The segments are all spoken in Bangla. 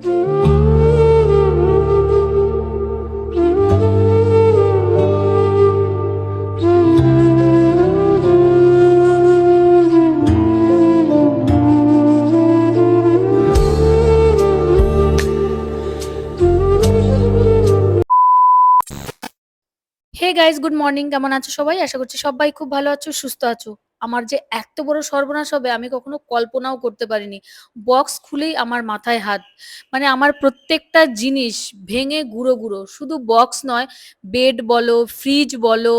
হে গাইস গুড মর্নিং কেমন আছো সবাই? আশা করছি সবাই খুব ভালো আছো, সুস্থ আছো। আমার যে এত বড় সর্বনাশ হবে আমি কখনো কল্পনাও করতে পারিনি। বক্স খুলেই আমার মাথায় হাত। মানে আমার প্রত্যেকটা জিনিস ভেঙে গুঁড়ো গুঁড়ো। শুধু বক্স নয় বেড বলো ফ্রিজ বলো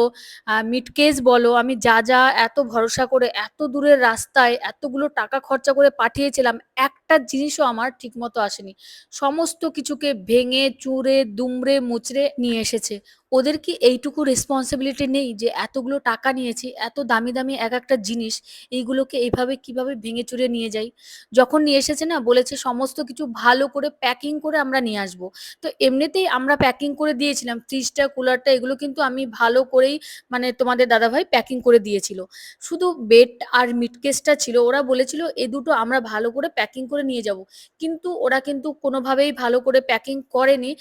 মিটকেস বলো, আমি যা যা এত ভরসা করে এত দূরের রাস্তায় এতগুলো টাকা খরচা করে পাঠিয়েছিলাম, একটা জিনিসও আমার ঠিকমতো আসেনি। সমস্ত কিছুকে ভেঙে, চুরে, দুমড়ে, মুচড়ে নিয়ে এসেছে। ওদের কি এইটুকু রেসপন্সিবিলিটি নেই যে এতগুলো টাকা নিয়েছি, এত দামি দামি এক একটা জিনিস, এইগুলোকে এইভাবে কীভাবে ভেঙে চুরে নিয়ে যাই? যখন নিয়ে এসেছে না, বলেছে সমস্ত কিছু ভালো করে প্যাকিং করে আমরা নিয়ে আসব। তো এমনিতেই আমরা প্যাকিং করে দিয়েছিলাম ফ্রিজটা কুলারটা এগুলো কিন্তু আমি ভালো করেই মানে তোমাদের দাদাভাই প্যাকিং করে দিয়েছিল। শুধু বেড আর মিটকেসটা ছিল, ওরা বলেছিল এ দুটো আমরা ভালো করে প্যাকিং করে নিয়ে যাব। কিন্তু ওরা কিন্তু কোনোভাবেই ভালো করে প্যাকিং করেনি।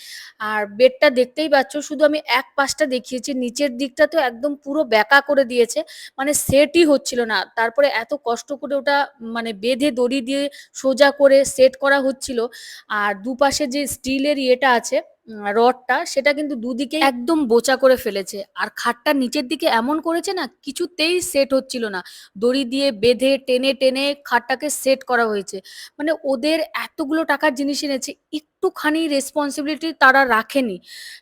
আর বেডটা দেখতেই পাচ্ছ, শুধু আমি এক পাশটা দেখিয়েছি, নিচের দিকটা তো একদম পুরো ব্যাকা করে দিয়েছে মানে সেটই হচ্ছিল না। তারপরে এত কষ্ট করে ওটা মানে বেঁধে দড়ি দিয়ে সোজা করে সেট করা হচ্ছিল। আর দুপাশে যে স্টিলের ইয়েটা আছে রডটা, সেটা কিন্তু দুদিকে একদম বোচা করে ফেলেছে। আর খাটটা নিচের দিকে এমন করেছে না, কিছুতেই সেট হচ্ছিল না। দড়ি দিয়ে বেঁধে, টেনে টেনে খাটটাকে সেট করা হয়েছে। মানে ওদের এতগুলো টাকার জিনিস এনেছে একটুখানি রেসপন্সিবিলিটি তারা রাখেনি।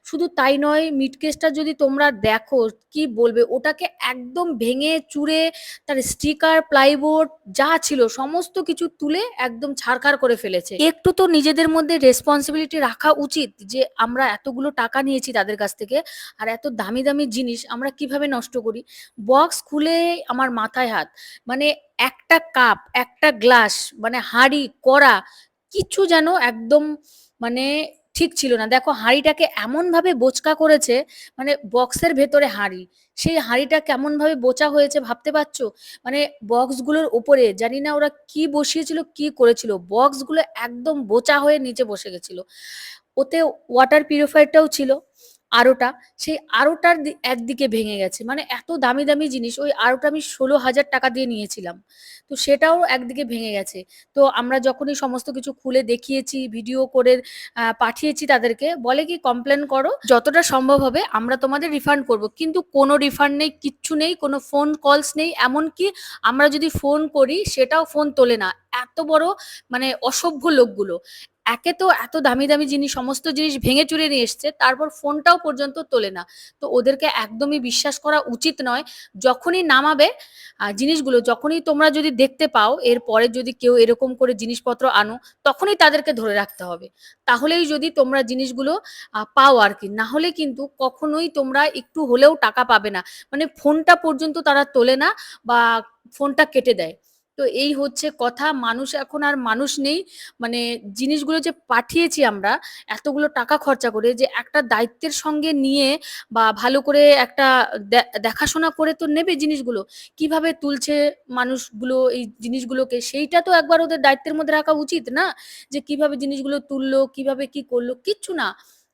শুধু তাই নয় মিটকেসটা যদি তোমরা দেখো, কি বলবে? ওটাকে একদম ভেঙে চুরে তার স্টিকার প্লাইবোর্ড যা ছিল, সমস্ত কিছু তুলে একদম ছাড়খাড় করে ফেলেছে। একটু তো নিজেদের মধ্যে রেসপন্সিবিলিটি রাখা উচিত যে, আমরা এতগুলো টাকা নিয়েছি তাদের কাছ থেকে, আর এত দামি দামি জিনিস আমরা কীভাবে নষ্ট করি? বক্স খুলে আমার মাথায় হাত। মানে একটা কাপ একটা গ্লাস মানে হাঁড়ি, কড়া, কিছু যেন একদম মানে ঠিক ছিল না। দেখো, হাঁড়িটাকে এমনভাবে বোচকা করেছে মানে বক্সের ভেতরে হাঁড়ি। সেই হাঁড়িটা কেমনভাবে বোচা হয়েছে ভাবতে পারছ? মানে বক্সগুলোর উপরে, জানি না ওরা কি বসিয়েছিল, কি করেছিল, বক্সগুলো একদম বোচা হয়ে নিচে বসে গেছিল। ওতে ওয়াটার পিউরিফায়ারটাও ছিল। আরোটা, সেই আরোটার একদিকে ভেঙে গেছে। মানে এত দামি দামি জিনিস, ওই আরোটা আমি ষোলো হাজার টাকা দিয়ে নিয়েছিলাম। তো সেটাও একদিকে ভেঙে গেছে। তো আমরা যখনই সমস্ত কিছু খুলে দেখিয়েছি, ভিডিও করে পাঠিয়েছি তাদেরকে, বলে কি, কমপ্লেন করো, যতটা সম্ভব হবে আমরা তোমাদের রিফান্ড করব। কিন্তু কোনো রিফান্ড নেই, কিচ্ছু নেই, কোনো ফোন কলস নেই। এমনকি আমরা যদি ফোন করি, সেটাও ফোন তোলে না। এত বড় মানে অসভ্য লোকগুলো। একে তো এত দামি দামি জিনিস, সমস্ত জিনিস ভেঙে চুরে নিয়ে এসছে, তারপর ফোনটাও পর্যন্ত তোলে না। তো ওদেরকে একদমই বিশ্বাস করা উচিত নয়। যখনই নামাবে জিনিসগুলো, যখনই তোমরা যদি দেখতে পাও, এরপরে যদি কেউ এরকম করে জিনিসপত্র আনো, তখনই তাদেরকে ধরে রাখতে হবে। তাহলেই যদি তোমরা জিনিসগুলো পাও আর কি। না হলে কিন্তু কখনোই তোমরা একটু হলেও টাকা পাবে না। মানে ফোনটা পর্যন্ত তারা তোলে না বা ফোনটা কেটে দেয়। তো এই হচ্ছে কথা। মানুষ এখন আর মানুষ নেই। মানে জিনিসগুলো যে পাঠিয়েছি আমরা, এতগুলো টাকা খরচা করে যে একটা দায়িত্বের সঙ্গে নিয়ে বা ভালো করে একটা দেখাশোনা করে তো নেবে জিনিসগুলো। কীভাবে তুলছে মানুষগুলো এই জিনিসগুলোকে? সেইটা তো একবার ওদের দায়িত্বের মধ্যে রাখা উচিত না। যে কীভাবে জিনিসগুলো তুললো, কীভাবে কি করল, কিচ্ছু না।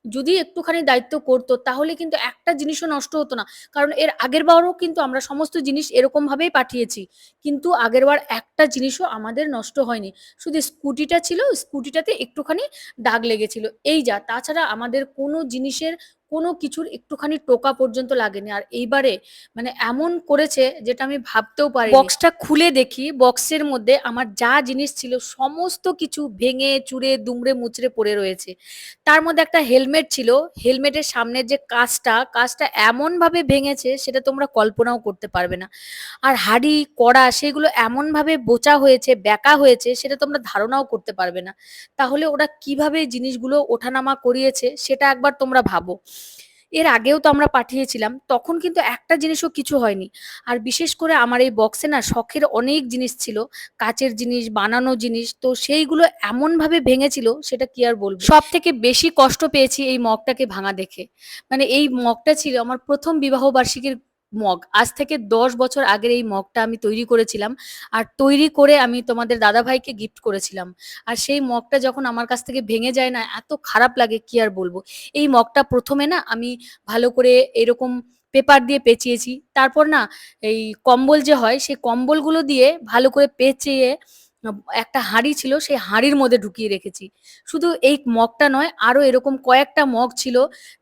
যদি একটুখানি দায়িত্ব করতো, তাহলে কিন্তু একটা জিনিসও নষ্ট হতো না। কারণ এর আগের বারও কিন্তু আমরা সমস্ত জিনিস এরকম ভাবেই পাঠিয়েছি। কিন্তু আগেরবার একটা জিনিসও আমাদের নষ্ট হয়নি। শুধু স্কুটিটা ছিল, স্কুটিটাতে একটুখানি দাগ লেগেছিল। এই যা, তাছাড়া আমাদের কোনো জিনিসের কোনো কিছুর একটুখানি টোকা পর্যন্ত লাগেনি। আর এইবারে মানে এমন করেছে যেটা আমি ভাবতেও পারি বক্সটা খুলে দেখি, বক্সের মধ্যে আমার যা জিনিস ছিল সমস্ত কিছু ভেঙে, চুরে, দুমড়ে, মুচড়ে পড়ে রয়েছে। তার মধ্যে একটা হেলমেট ছিল। হেলমেটের সামনের যে কাঁচটা কাঁচটা এমনভাবে ভেঙেছে সেটা তোমরা কল্পনাও করতে পারবে না। আর হাঁড়ি, কড়া সেগুলো এমনভাবে বোচা হয়েছে, ব্যাকা হয়েছে সেটা তোমরা ধারণাও করতে পারবে না। তাহলে ওরা কীভাবে জিনিসগুলো ওঠানামা করিয়েছে সেটা একবার তোমরা ভাবো। এর আগেও তো আমরা পাঠিয়েছিলাম, তখন কিন্তু একটা জিনিসও কিছু হয়নি। আর বিশেষ করে আমার এই বক্সে না শখের অনেক জিনিস ছিল, কাচের জিনিস, বানানো জিনিস, তো সেইগুলো এমনভাবে ভেঙেছিল সেটা কি আর বলব? সব থেকে বেশি কষ্ট পেয়েছি এই মগটাকে ভাঙা দেখে। মানে এই মগটা ছিল আমার প্রথম বিবাহ বার্ষিকীর মগ। আজ থেকে ১০ বছর আগের এই মগটা আমি তৈরি করেছিলাম। আর তৈরি করে আমি তোমাদের দাদাভাইকে গিফট করেছিলাম। আর সেই মগটা যখন আমার কাছ থেকে ভেঙে যায় না, এত খারাপ লাগে, কি আর বলব এই মগটা প্রথমে না আমি ভালো করে এরকম পেপার দিয়ে পেঁচিয়েছি। তারপর না এই কম্বল যে হয়, সেই কম্বলগুলো দিয়ে ভালো করে পেঁচিয়ে একটা হাঁড়ি ছিল সেই হাঁড়ির মধ্যে ঢুকিয়ে রেখেছি। শুধু এই মগটা নয় আরও এরকম কয়েকটা মগ ছিল,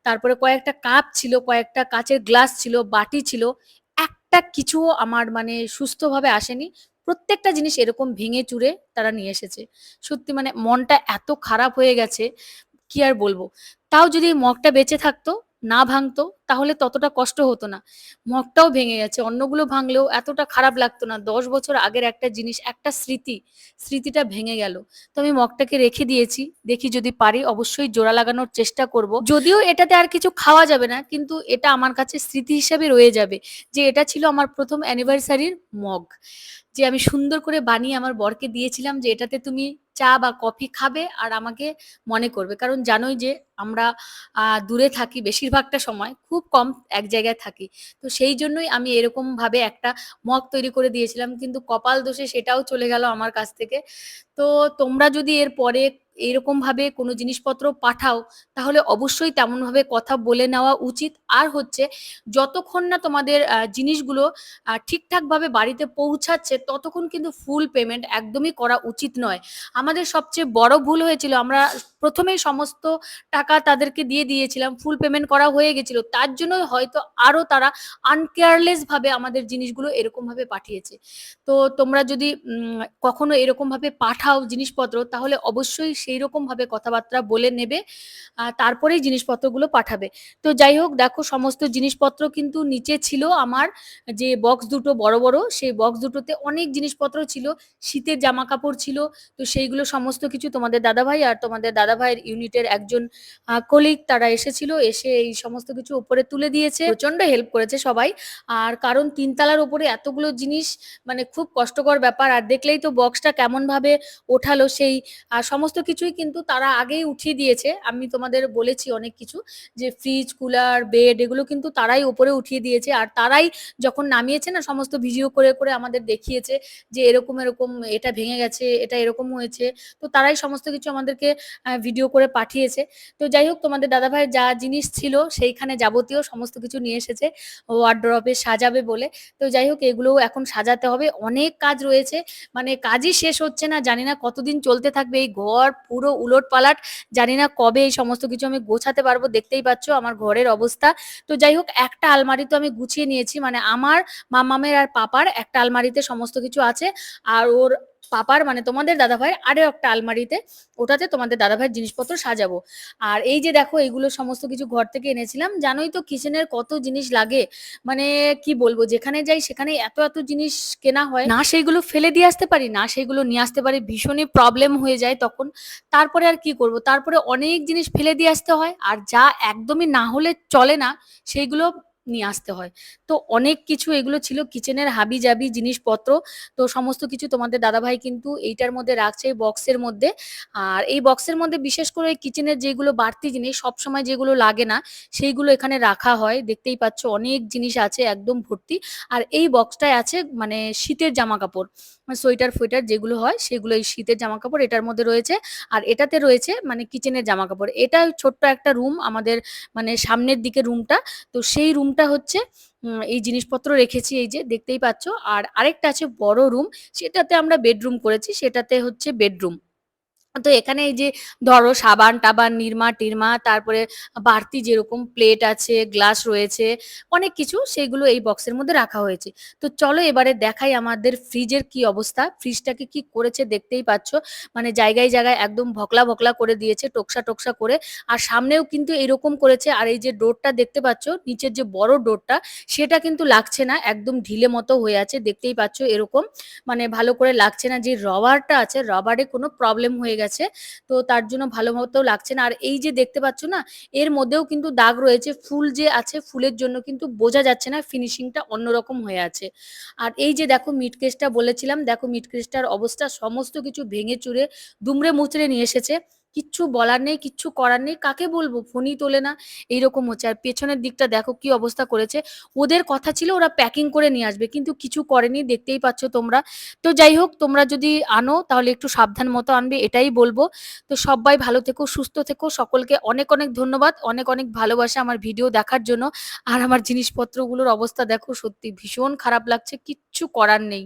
তারপরে কয়েকটা কাপ ছিল, কয়েকটা কাঁচের গ্লাস ছিল, বাটি ছিল। একটা কিছুও আমার মানে সুস্থভাবে আসেনি। প্রত্যেকটা জিনিস এরকম ভেঙে চুরে তারা নিয়ে এসেছে। সত্যি মানে মনটা এত খারাপ হয়ে গেছে, কি আর বলব তাও যদি মগটা বেঁচে থাকতো, না ভাঙতো তাহলে ততটা কষ্ট হতো না। মগটাও ভেঙে গেছে। অন্যগুলো ভাঙলেও এতটা খারাপ লাগতো না। ১০ বছর আগের একটা জিনিস, একটা স্মৃতি, স্মৃতিটা ভেঙে গেল। তো আমি মগটাকে রেখে দিয়েছি। দেখি যদি পারি অবশ্যই জোড়া লাগানোর চেষ্টা করব। যদিও এটাতে আর কিছু খাওয়া যাবে না কিন্তু এটা আমার কাছে স্মৃতি হিসেবে রয়ে যাবে। যে এটা ছিল আমার প্রথম অ্যানিভার্সারির মগ। যে আমি সুন্দর করে বানিয়ে আমার বরকে দিয়েছিলাম যে এটাতে তুমি চা বা কফি খাবে আর আমাকে মনে করবে। কারণ জানোই যে আমরা দূরে থাকি বেশিরভাগটা সময়। খুব কম এক জায়গায় থাকি। তো সেই জন্যই আমি এরকমভাবে একটা মগ তৈরি করে দিয়েছিলাম। কিন্তু কপাল দোষে সেটাও চলে গেল আমার কাছ থেকে। তো তোমরা যদি এরপরে এরকমভাবে কোনো জিনিসপত্র পাঠাও, তাহলে অবশ্যই তেমনভাবে কথা বলে নেওয়া উচিত। আর হচ্ছে, যতক্ষণ না তোমাদের জিনিসগুলো ঠিকঠাকভাবে বাড়িতে পৌঁছাচ্ছে, ততক্ষণ কিন্তু ফুল পেমেন্ট একদমই করা উচিত নয়। আমাদের সবচেয়ে বড় ভুল হয়েছিল, আমরা প্রথমেই সমস্ত টাকা তাদেরকে দিয়ে দিয়েছিলাম। ফুল পেমেন্ট করা হয়ে গেছিল। তার জন্যই হয়তো আরও তারা আনকেয়ারলেস ভাবে আমাদের জিনিসগুলো এরকমভাবে পাঠিয়েছে। তো তোমরা যদি কখনো এরকমভাবে পাঠাও জিনিসপত্র, তাহলে অবশ্যই সেইরকমভাবে কথাবার্তা বলে নেবে। তারপরেই জিনিসপত্রগুলো পাঠাবে। তো যাই হোক দেখো সমস্ত জিনিসপত্র কিন্তু নিচে ছিল আমার যে বক্স দুটো বড়, বড় সেই বক্স দুটোতে অনেক জিনিসপত্র ছিল। শীতের জামা কাপড় ছিল। তো সেইগুলো সমস্ত কিছু তোমাদের দাদাভাই আর তোমাদের দাদাভাইয়ের ইউনিটের একজন কলিগ তারা এসেছিল। এসে এই সমস্ত কিছু উপরে তুলে দিয়েছে। প্রচণ্ড হেল্প করেছে সবাই। আর কারণ ৩ তলার উপরে এতগুলো জিনিস মানে খুব কষ্টকর ব্যাপার। আর দেখলেই তো বক্সটা কেমনভাবে ওঠালো সেই সমস্ত কিছুই কিন্তু তারা আগেই উঠিয়ে দিয়েছে। আমি তোমাদের বলেছি অনেক কিছু যে ফ্রিজ, কুলার, বেড এগুলো কিন্তু তারাই উপরে উঠিয়ে দিয়েছে। আর তারাই যখন নামিয়েছে না সমস্ত ভিডিও করে, করে আমাদের দেখিয়েছে যে এরকম, এরকম এটা ভেঙে গেছে, এটা এরকম হয়েছে। তো তারাই সমস্ত কিছু আমাদেরকে ভিডিও করে পাঠিয়েছে। তো যাই হোক তোমাদের দাদাভাই যা জিনিস ছিল সেইখানে যাবতীয় সমস্ত কিছু নিয়ে এসেছে ওয়ারড্রবে সাজাবে বলে। তো যাই হোক এগুলোও এখন সাজাতে হবে। অনেক কাজ রয়েছে। মানে কাজই শেষ হচ্ছে না। জানি না কতদিন চলতে থাকবে এই ঘর পুরো উলট পালাট জানি না কবে এই সমস্ত কিছু আমি গোছাতে পারব। দেখতেই পাচ্ছ আমার ঘরের অবস্থা। তো যাই হোক একটা আলমারি তো আমি গুছিয়ে নিয়েছি। মানে আমার, মামামের আর পাপার একটা আলমারিতে সমস্ত কিছু আছে। আর ওর পাপার মানে তোমাদের দাদাভাইয়ের আরও একটা আলমারিতে ওটাতে তোমাদের দাদাভাইয়ের জিনিসপত্র সাজাবো। আর এই যে দেখো এগুলো সমস্ত কিছু ঘর থেকে এনেছিলাম। জানোই তো কিচেনের কত জিনিস লাগে। মানে কি বলব যেখানে যাই সেখানে এত, এত জিনিস কেনা হয়। না সেইগুলো ফেলে দিয়ে আসতে পারি, না সেইগুলো নিয়ে আসতে পারি। ভীষণই প্রবলেম হয়ে যায় তখন। তারপরে আর কি করব? তারপরে অনেক জিনিস ফেলে দিয়ে আসতে হয়। আর যা একদমই না হলে চলে না সেইগুলো নিয়ে আসতে হয়। তো অনেক কিছু এগুলো ছিল কিচেনের হাবি জাবি জিনিসপত্র। তো সমস্ত কিছু তোমাদের দাদাভাই কিন্তু এইটার মধ্যে রাখছে এই বক্সের মধ্যে। আর এই বক্সের মধ্যে বিশেষ করে কিচেনের যেগুলো বাড়তি জিনিস, সবসময় যেগুলো লাগে না, সেইগুলো এখানে রাখা হয়। দেখতেই পাচ্ছ অনেক জিনিস আছে একদম ভর্তি। আর এই বক্সটায় আছে মানে শীতের জামাকাপড়। মানে সোয়েটার-ফোয়েটার যেগুলো হয়, সেগুলো এই শীতের জামা কাপড় এটার মধ্যে রয়েছে। আর এটাতে রয়েছে মানে কিচেনের জামা কাপড় এটা ছোট্ট একটা রুম আমাদের মানে সামনের দিকে রুমটা। তো সেই রুমটা হচ্ছে এই জিনিসপত্র রেখেছি, এই যে দেখতেই পাচ্ছ। আর আরেকটা আছে বড় রুম সেটাতে আমরা বেডরুম করেছি। সেটাতে হচ্ছে বেডরুম। তো এখানে এই যে ধরো সাবান-টাবান, নিরমা-টিরমা তারপরে বাড়তি যেরকম প্লেট আছে, গ্লাস রয়েছে, অনেক কিছু সেগুলো এই বক্সের মধ্যে রাখা হয়েছে। তো চলো এবারে দেখাই আমাদের ফ্রিজের কি অবস্থা। ফ্রিজটাকে কি করেছে দেখতেই পাচ্ছ। মানে জায়গায়, জায়গায় একদম ভকলা, ভকলা করে দিয়েছে টোকসা-টোকসা করে। আর সামনেও কিন্তু এরকম করেছে। আর এই যে ডোরটা দেখতে পাচ্ছ নিচের যে বড় ডোরটা সেটা কিন্তু লাগছে না। একদম ঢিলে মতো হয়ে আছে। দেখতেই পাচ্ছ এরকম। মানে ভালো করে লাগছে না। যে রবারটা আছে রবারে কোনো প্রবলেম হয়ে গেছে। তো তার জন্য ভালো মতো লাগছে না। আর এই যে দেখতে পাচ্ছ না এর মধ্যেও কিন্তু দাগ রয়েছে। ফুল যে আছে ফুলের জন্য কিন্তু বোঝা যাচ্ছে না ফিনিশিংটা অন্যরকম হয়ে আছে। আর এই যে দেখো মিট কেসটা বলেছিলাম, দেখো মিট কেসটার অবস্থা সমস্ত কিছু ভেঙে চুরে দুমড়ে মুচড়ে নিয়ে এসেছে। কিচ্ছু বলার নেই, কিচ্ছু করার নেই। কাকে বলব? ফোনই তোলে না। এইরকম হচ্ছে। আর পেছনের দিকটা দেখো কি অবস্থা করেছে। ওদের কথা ছিল ওরা প্যাকিং করে নিয়ে আসবে। কিন্তু কিছু করেনি দেখতেই পাচ্ছ তোমরা। তো যাই হোক তোমরা যদি আনো তাহলে একটু সাবধান মতো আনবে এটাই বলব। তো সব্বাই ভালো থেকো, সুস্থ থেকো। সকলকে অনেক, অনেক ধন্যবাদ। অনেক, অনেক ভালোবাসা আমার ভিডিও দেখার জন্য। আর আমার জিনিসপত্রগুলোর অবস্থা দেখো সত্যি ভীষণ খারাপ লাগছে। কিচ্ছু করার নেই।